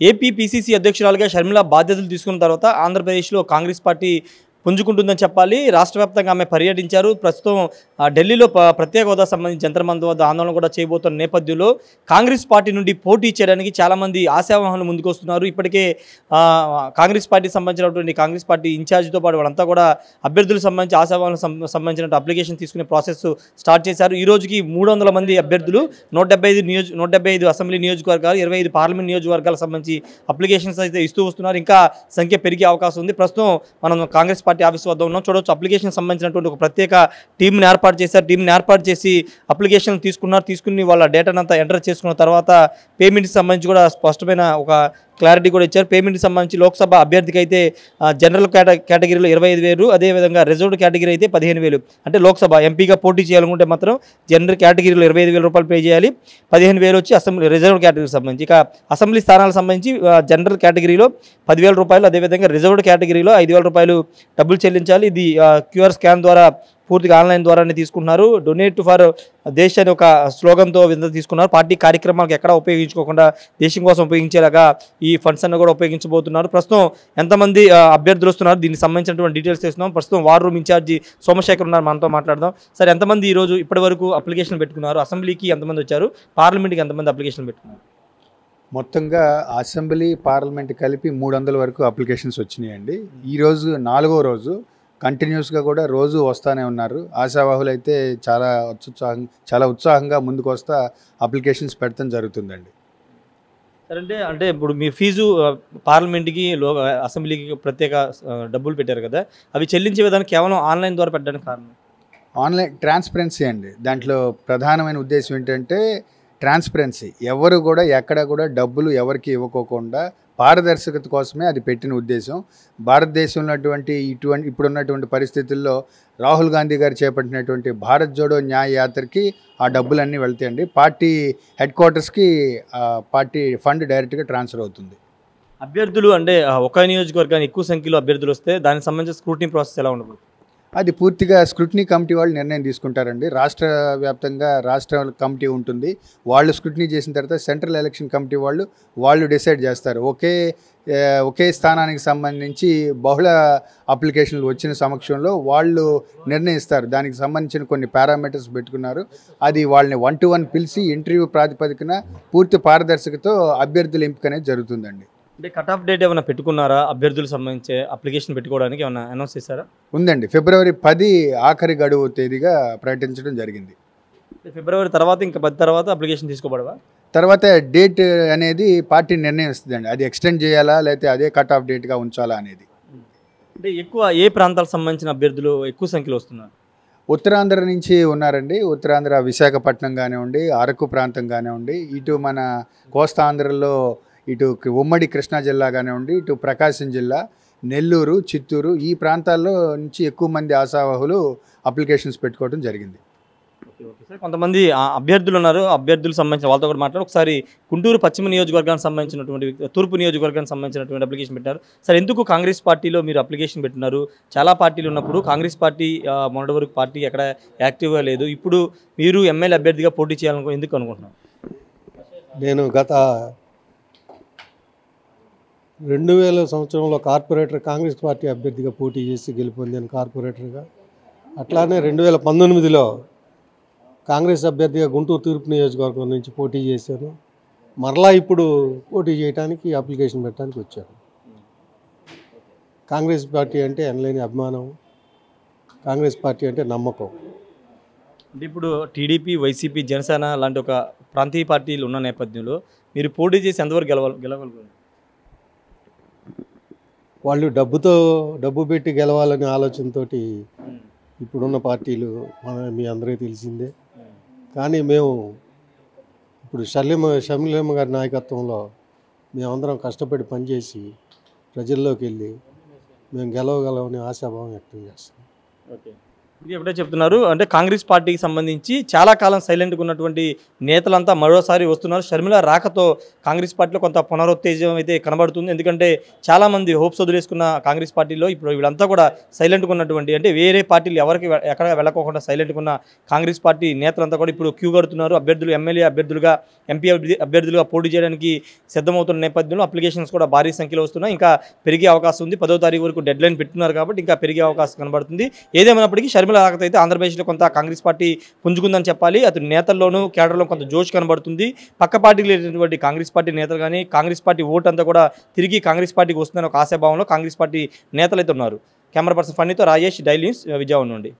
AP PCC అధ్యక్షురాలుగా షర్మిల బాధ్యతలు తీసుకున్న తర్వాత ఆంధ్రప్రదేశ్లో కాంగ్రెస్ పార్టీ పుంజుకుంటుందని చెప్పాలి. రాష్ట్ర వ్యాప్తంగా ఆమె పర్యటించారు. ప్రస్తుతం ఢిల్లీలో ప్రత్యేక హోదా సంబంధించి జంతర్ వద్ద ఆందోళన కూడా చేయబోతున్న నేపథ్యంలో కాంగ్రెస్ పార్టీ నుండి పోటీ చేయడానికి చాలామంది ఆశావాహనలు ముందుకు వస్తున్నారు ఇప్పటికే కాంగ్రెస్ పార్టీకి సంబంధించినటువంటి కాంగ్రెస్ పార్టీ ఇన్ఛార్జ్తో పాటు వాళ్ళంతా కూడా అభ్యర్థులకు సంబంధించి ఆశావాహనకు సంబంధించిన అప్లికేషన్ తీసుకునే ప్రాసెస్ స్టార్ట్ చేశారు. ఈ రోజుకి మూడు వందల మంది అభ్యర్థులు నూట డెబ్బై ఐదు నియోజ నూట డెబ్బై ఐదు అసెంబ్లీ నియోజకవర్గాలు ఇరవై ఐదు పార్లమెంట్ నియోజకవర్గాలకు సంబంధించి అప్లికేషన్స్ అయితే ఇస్తూ వస్తున్నారు. ఇంకా సంఖ్య పెరిగే అవకాశం ఉంది. ప్రస్తుతం మనం కాంగ్రెస్ పార్టీ ఆఫీస్ వద్ద ఉన్నాం. చూడవచ్చు అప్లికేషన్ సంబంధించినటువంటి ఒక ప్రత్యేక టీంని ఏర్పాటు చేశారు. టీంని ఏర్పాటు చేసి అప్లికేషన్ తీసుకున్నారు. తీసుకుని వాళ్ళ డేటాను అంతా ఎంటర్ చేసుకున్న తర్వాత పేమెంట్కి సంబంధించి కూడా స్పష్టమైన ఒక క్లారిటీ కూడా ఇచ్చారు. పేమెంట్కి సంబంధించి లోక్సభ అభ్యర్థికి అయితే జనరల్ కేటగిరీలో ఇరవై ఐదు వేలు అదేవిధంగా రిజర్వ్డ్ కేటగిరీ అయితే పదిహేను వేలు. అంటే లోక్సభ ఎంపీగా పోటీ చేయాలనుకుంటే మాత్రం జనరల్ కేటగిరీలో ఇరవై ఐదు వేల రూపాయలు పే చేయాలి. పదిహేను వేలు వచ్చి అసెంబ్లీ రిజర్వ్డ్ కేటగిరీకి సంబంధించి. ఇక అసెంబ్లీ స్థానాలకు సంబంధించి జనరల్ కేటగిరీలో పదివేల రూపాయలు అదేవిధంగా రిజర్వ్డ్ కేటగిరీలో ఐదు వేల రూపాయలు డబ్బులు చెల్లించాలి. ఇది క్యూఆర్ స్కాన్ ద్వారా పూర్తిగా ఆన్లైన్ ద్వారానే తీసుకున్నారు డొనేట్ ఫర్ దేశ్ అని ఒక స్లోగన్తో విధంగా తీసుకున్నారు. పార్టీ కార్యక్రమాలకు ఎక్కడా ఉపయోగించుకోకుండా దేశం కోసం ఉపయోగించేలాగా ఈ ఫండ్స్ అన్ని కూడా ఉపయోగించబోతున్నారు. ప్రస్తుతం ఎంతమంది అభ్యర్థులు వస్తున్నారు? దీనికి సంబంధించినటువంటి డీటెయిల్స్ చేస్తున్నాం ప్రస్తుతం వార్ రూమ్ ఇన్ఛార్జి సోమశేఖర్ ఉన్నారు. మనతో మాట్లాడదాం. సార్ ఎంతమంది ఈరోజు ఇప్పటి వరకు అప్లికేషన్ పెట్టుకున్నారు? అసెంబ్లీకి ఎంతమంది వచ్చారు? పార్లమెంట్కి ఎంతమంది అప్లికేషన్ పెట్టుకున్నారు? మొత్తంగా అసెంబ్లీ పార్లమెంట్ కలిపి మూడు వందల వరకు అప్లికేషన్స్ వచ్చినాయండి. ఈరోజు నాలుగో రోజు కంటిన్యూస్గా కూడా రోజు వస్తానే ఉన్నారు. ఆశావాహులు అయితే చాలా ఉత్సాహం చాలా ఉత్సాహంగా ముందుకు వస్తా అప్లికేషన్స్ పెడతాం జరుగుతుందండి. సరే అంటే అంటే ఇప్పుడు మీ ఫీజు పార్లమెంట్కి లో అసెంబ్లీకి ప్రత్యేక డబ్బులు పెట్టారు కదా అవి చెల్లించే విధానం కేవలం ఆన్లైన్ ద్వారా పెట్టడానికి కారణం? ఆన్లైన్ ట్రాన్స్పరెన్సీ అండి. దాంట్లో ప్రధానమైన ఉద్దేశం ఏంటంటే ట్రాన్స్పరెన్సీ. ఎవరు కూడా ఎక్కడ కూడా డబ్బులు ఎవరికి ఇవ్వకోకుండా పారదర్శకత కోసమే అది పెట్టిన ఉద్దేశం. భారతదేశంలో ఉన్నటువంటి ఇటువంటి ఇప్పుడున్నటువంటి పరిస్థితుల్లో రాహుల్ గాంధీ గారు చేపట్టినటువంటి భారత్ జోడో న్యాయ యాత్రకి ఆ డబ్బులన్నీ వెళ్తాయండి. పార్టీ హెడ్ క్వార్టర్స్కి పార్టీ ఫండ్ డైరెక్ట్గా ట్రాన్స్ఫర్ అవుతుంది. అభ్యర్థులు అంటే ఒక నియోజకవర్గానికి ఎక్కువ సంఖ్యలో అభ్యర్థులు వస్తే దానికి సంబంధించిన స్క్రూటింగ్ ప్రాసెస్ ఎలా ఉండబోతుంది అది పూర్తిగా స్క్రూటినీ కమిటీ వాళ్ళు నిర్ణయం తీసుకుంటారండి. రాష్ట్ర వ్యాప్తంగా రాష్ట్ర కమిటీ ఉంటుంది. వాళ్ళు స్క్రూటినీ చేసిన తర్వాత సెంట్రల్ ఎలక్షన్ కమిటీ వాళ్ళు వాళ్ళు డిసైడ్ చేస్తారు. ఒకే ఒకే స్థానానికి సంబంధించి బహుళ అప్లికేషన్లు వచ్చిన సమక్షంలో వాళ్ళు నిర్ణయిస్తారు. దానికి సంబంధించిన కొన్ని పారామీటర్స్ పెట్టుకున్నారు. అది వాళ్ళని వన్ టు వన్ పిలిచి ఇంటర్వ్యూ ప్రాతిపదికన పూర్తి పారదర్శకతో అభ్యర్థుల ఎంపిక అనేది జరుగుతుందండి. అంటే కట్ ఆఫ్ డేట్ ఏమైనా పెట్టుకున్నారా? అభ్యర్థులకు సంబంధించి అప్లికేషన్ పెట్టుకోవడానికి ఏమైనా అనౌన్స్ చేశారా? ఉందండి. ఫిబ్రవరి పది ఆఖరి గడువు తేదీగా ప్రకటించడం జరిగింది. ఫిబ్రవరి తర్వాత ఇంకా పది తర్వాత అప్లికేషన్ తీసుకోబడవా? తర్వాత డేట్ అనేది పార్టీ నిర్ణయిస్తుందండి. అది ఎక్స్టెండ్ చేయాలా లేకపోతే అదే కట్ ఆఫ్ డేట్గా ఉంచాలా అనేది. అంటే ఎక్కువ ఏ ప్రాంతాలకు సంబంధించిన అభ్యర్థులు ఎక్కువ సంఖ్యలో వస్తున్నారు? ఉత్తరాంధ్ర నుంచి ఉన్నారండి. ఉత్తరాంధ్ర విశాఖపట్నం కానివ్వండి అరకు ప్రాంతం కానివ్వండి ఇటు మన కోస్తాంధ్రలో ఇటు ఉమ్మడి కృష్ణా జిల్లా కానివ్వండి ఇటు ప్రకాశం జిల్లా నెల్లూరు చిత్తూరు ఈ ప్రాంతాల్లో నుంచి ఎక్కువ మంది ఆశావాహులు అప్లికేషన్స్ పెట్టుకోవడం జరిగింది. Okay okay sir. కొంతమంది ఆ, అభ్యర్థులు ఉన్నారు. అభ్యర్థులకు సంబంధించిన వాళ్ళతో కూడా మాట్లాడి. ఒకసారి గుంటూరు పశ్చిమ నియోజకవర్గానికి సంబంధించినటువంటి తూర్పు నియోజకవర్గానికి సంబంధించినటువంటి అప్లికేషన్ పెట్టారు. సార్ ఎందుకు కాంగ్రెస్ పార్టీలో మీరు అప్లికేషన్ పెట్టినారు? చాలా పార్టీలు ఉన్నప్పుడు కాంగ్రెస్ పార్టీ మొన్నటి వరకు పార్టీ ఎక్కడ యాక్టివ్గా లేదు. ఇప్పుడు మీరు ఎమ్మెల్యే అభ్యర్థిగా పోటీ చేయాలనుకో ఎందుకు అనుకుంటున్నారు? నేను గత రెండు వేల సంవత్సరంలో కార్పొరేటర్ కాంగ్రెస్ పార్టీ అభ్యర్థిగా పోటీ చేసి గెలుపొందాను కార్పొరేటర్గా. అట్లానే రెండు వేల పంతొమ్మిదిలో కాంగ్రెస్ అభ్యర్థిగా గుంటూరు తూర్పు నియోజకవర్గం నుంచి పోటీ చేశాను. మరలా ఇప్పుడు పోటీ చేయడానికి అప్లికేషన్ పెట్టడానికి వచ్చాను. కాంగ్రెస్ పార్టీ అంటే ఎనలేని అభిమానం. కాంగ్రెస్ పార్టీ అంటే నమ్మకం. అంటే ఇప్పుడు టీడీపీ వైసీపీ జనసేన లాంటి ఒక ప్రాంతీయ పార్టీలు ఉన్న నేపథ్యంలో మీరు పోటీ చేసి ఎంతవరకు గెలవ గెలవగలుగుతారు వాళ్ళు డబ్బుతో డబ్బు పెట్టి గెలవాలనే ఆలోచనతో ఇప్పుడున్న పార్టీలు మన మీ అందరికీ తెలిసిందే. కానీ మేము ఇప్పుడు షర్లిమ షర్మిలమ్మ గారి నాయకత్వంలో మేమందరం కష్టపడి పనిచేసి ప్రజల్లోకి వెళ్ళి మేము గెలవగలమని ఆశాభావం వ్యక్తం చేస్తాం ఓకే. ఎప్పుడే చెప్తున్నారు. అంటే కాంగ్రెస్ పార్టీకి సంబంధించి చాలా కాలం సైలెంట్గా ఉన్నటువంటి నేతలంతా మరోసారి వస్తున్నారు. షర్మిల రాకతో కాంగ్రెస్ పార్టీలో కొంత పునరుత్తేజం అయితే కనబడుతుంది. ఎందుకంటే చాలామంది హోప్స్ వదిలేసుకున్న కాంగ్రెస్ పార్టీలో ఇప్పుడు వీళ్ళంతా కూడా సైలెంట్గా ఉన్నటువంటి అంటే వేరే పార్టీలు ఎవరికి ఎక్కడ వెళ్ళకోకుండా సైలెంట్గా ఉన్న కాంగ్రెస్ పార్టీ నేతలంతా కూడా ఇప్పుడు క్యూ కడుతున్నారు. అభ్యర్థులు ఎమ్మెల్యే అభ్యర్థులుగా ఎంపీ అభ్యర్థులుగా పోటీ చేయడానికి సిద్ధమవుతున్న నేపథ్యంలో అప్లికేషన్స్ కూడా భారీ సంఖ్యలో వస్తున్నాయి. ఇంకా పెరిగే అవకాశం ఉంది. పదో తారీఖు వరకు డెడ్ లైన్ పెట్టున్నారు కాబట్టి ఇంకా పెరిగే అవకాశం కనబడుతుంది. ఏదేమైనప్పటికీ షర్మిల రాకతో అయితే ఆంధ్రప్రదేశ్లో కొంత కాంగ్రెస్ పార్టీ పుంజుకుందని చెప్పాలి. అతని నేతల్లోనూ కేడర్లో కొంత జోష్ కనబడుతుంది. పక్క పార్టీకి లేనటువంటి కాంగ్రెస్ పార్టీ నేతలు కానీ కాంగ్రెస్ పార్టీ ఓటు అంతా కూడా తిరిగి కాంగ్రెస్ పార్టీకి వస్తుందని ఒక ఆశాభావంలో కాంగ్రెస్ పార్టీ నేతలు అయితే ఉన్నారు. కెమెరా పర్సన్ ఫన్నీతో రాజేష్ డైలీ న్యూస్ విజయవాడ నుండి.